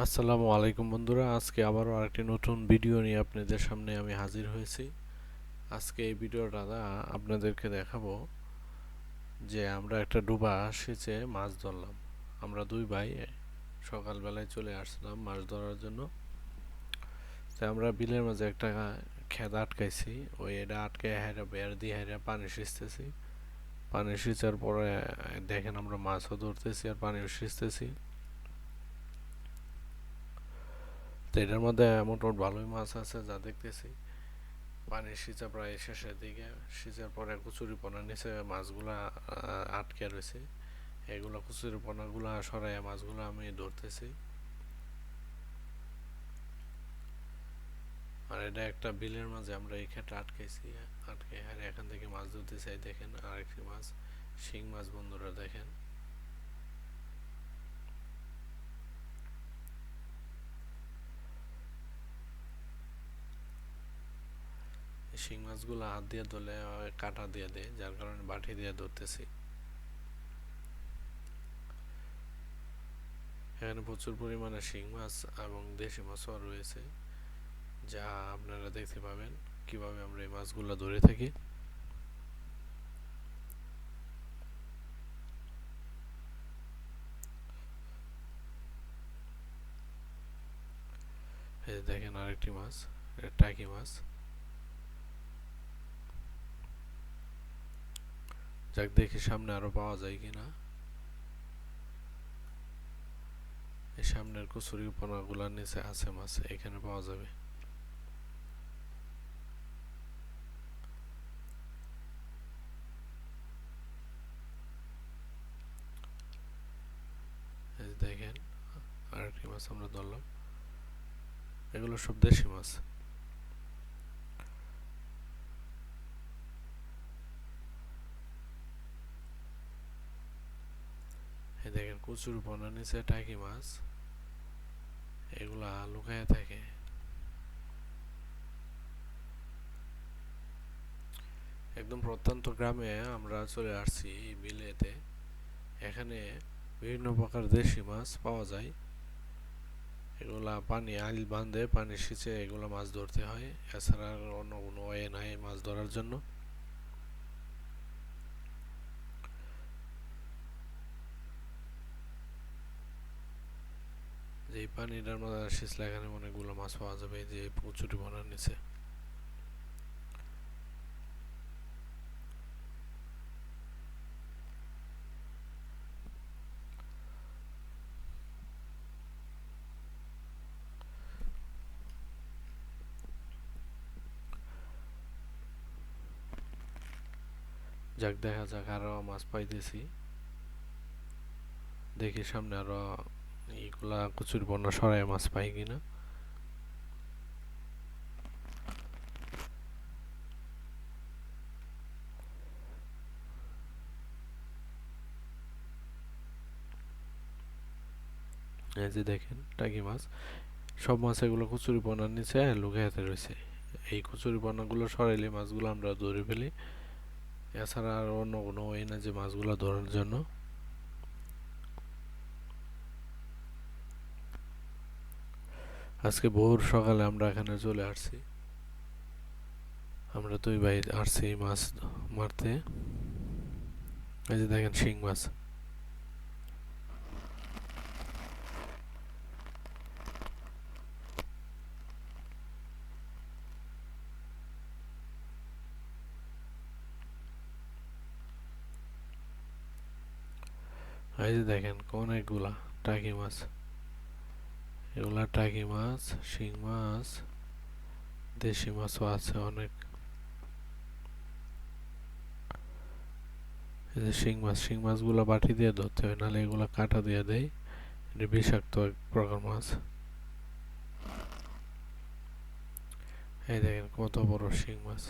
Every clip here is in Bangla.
আসসালামু আলাইকুম বন্ধুরা, আজকে আবারও আরেকটি নতুন ভিডিও নিয়ে আপনাদের সামনে আমি হাজির হয়েছি। আজকে এই ভিডিওটা আপনাদেরকে দেখাবো যে আমরা একটা ডুবা সেচে মাছ ধরলাম। আমরা দুই ভাই সকালবেলায় চলে আসলাম মাছ ধরার জন্য। তো আমরা বিলের মাঝে একটা খেদ আটকাইছি, ওই এটা আটকে হাইরা বের দিয়ে হাইরা পানি সিঁচতেছি। পানি সিঁচার পরে দেখেন আমরা মাছও ধরতেছি আর পানিও সিঁচতেছি। তো এটার মধ্যে মোটামুটি ভালোই মাছ আছে যা দেখতেছি। পানির সিঁচা প্রায় শেষের দিকে। সিঁচার পরে কচুরি পোনার নিচে মাছগুলা আটকে রয়েছে। এগুলো কচুরি পোনাগুলা সরাই মাছগুলো আমি ধরতেছি। আর এটা একটা বিলের মাঝে আমরা এই ক্ষেত্রে আটকেছি, আটকে আর এখান থেকে মাছ ধরতে চাই। দেখেন আরেকটি মাছ, শিং মাছ বন্ধুরা দেখেন। শিং মাছগুলো হাত দিয়ে ধরলে কাটা দিয়ে দেয় যার কারণে বাটি দিয়ে ধরতেছি। এখানে প্রচুর পরিমাণে শিং মাছ এবং দেশি মাছও রয়েছে। যা আপনারা দেখতে পাবেন কীভাবে আমরা এই মাছগুলো ধরে থাকি। দেখেন আরেকটি মাছ টাকি মাছ। যাক, দেখি সামনে আরও পাওয়া যায় কিনা। এই সামনের কচুরি গুলার নিচে আছে মাছ, এখানে পাওয়া যাবে। দেখেন, আরেকটি মাছ আমরা ধরলাম। এগুলো সব দেশি মাছ দেখেন কচুর বনা নিচে টাকি মাছ, এগুলা লুকায় থাকে। একদম প্রত্যন্ত গ্রামে আমরা চলে আসছি বিলেতে। এখানে বিভিন্ন প্রকার দেশি মাছ পাওয়া যায়। এগুলা পানি আইল বাঁধে, পানি সিঁচে এগুলো মাছ ধরতে হয়। এছাড়া অন্য কোনো ওয়ে নাই মাছ ধরার জন্য। এই পানিটার মধ্যে সিসলা এখানে অনেকগুলো মাছ পাওয়া যাবে, এই যে প্রচুরি বনার নিচে। যাক, দেখা যাক, আরও মাছ পাইতেছি। দেখি সামনে আরও এইগুলা কচুর বন্যা সরাই মাছ পাই কিনা। এই যে দেখেন, টাকি মাছ। সব মাছ এগুলো কচুরি বনার নিচে লুকাইতে রয়েছে এই কচুরি বনাগুলো সরাইলে মাছগুলো আমরা ধরে ফেলি। এছাড়া আর অন্য কোনো ওয়ে না যে মাছগুলো ধরার জন্য। আজকে ভোর সকালে আমরা এখানে চলে আসছি। আমরা দুই ভাই আসছি মাছ মারতে। এই যে দেখেন শিং মাছ। এই যে দেখেন অনেকগুলা টাকি মাছ। এগুলা টাকি মাছ, শিং মাছ, দেশি মাছও আছে অনেক। শিং মাছ, শিং মাছগুলো বাটি দিয়ে ধরতে হয়, নাহলে এগুলো কাটা দিয়ে দেয় এটা বিষাক্ত এক প্রকার মাছ। এই দেখেন কত বড় শিং মাছ।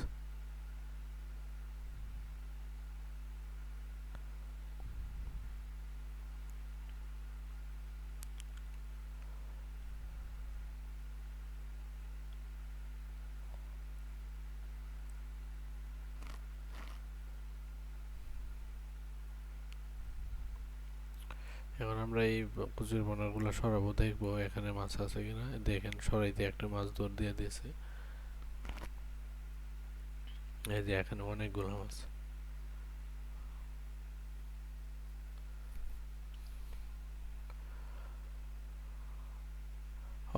এখন আমরা এই কচুরি বোনারগুলো সরাবো, দেখব এখানে মাছ আছে কিনা। দেখেন, সরাইতে একটা মাছ দৌড় দিয়ে দিয়েছে। এই যে এখানে অনেকগুলো মাছ।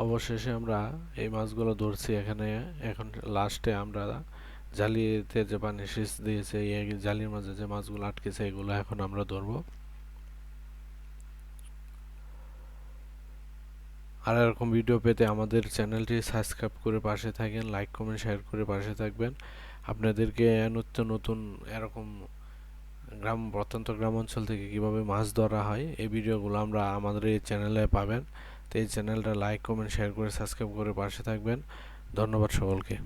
অবশেষে আমরা এই মাছগুলো ধরছি এখানে। এখন লাস্টে আমরা জালিতে যে পানি সেচ দিয়েছে, এই জালির মাঝে যে মাছগুলো আটকেছে, এগুলো এখন আমরা ধরবো। আর এরকম ভিডিও পেতে আমাদের চ্যানেলটি সাবস্ক্রাইব করে পাশে থাকেন লাইক কমেন্ট শেয়ার করে পাশে থাকবেন। আপনাদেরকে নিত্য নতুন এরকম গ্রাম, প্রত্যন্ত গ্রাম অঞ্চল থেকে কীভাবে মাছ ধরা হয়, এই ভিডিওগুলো আমরা আমাদের এই চ্যানেলে পাবেন। তো এই চ্যানেলটা লাইক কমেন্ট শেয়ার করে সাবস্ক্রাইব করে পাশে থাকবেন। ধন্যবাদ সকলকে।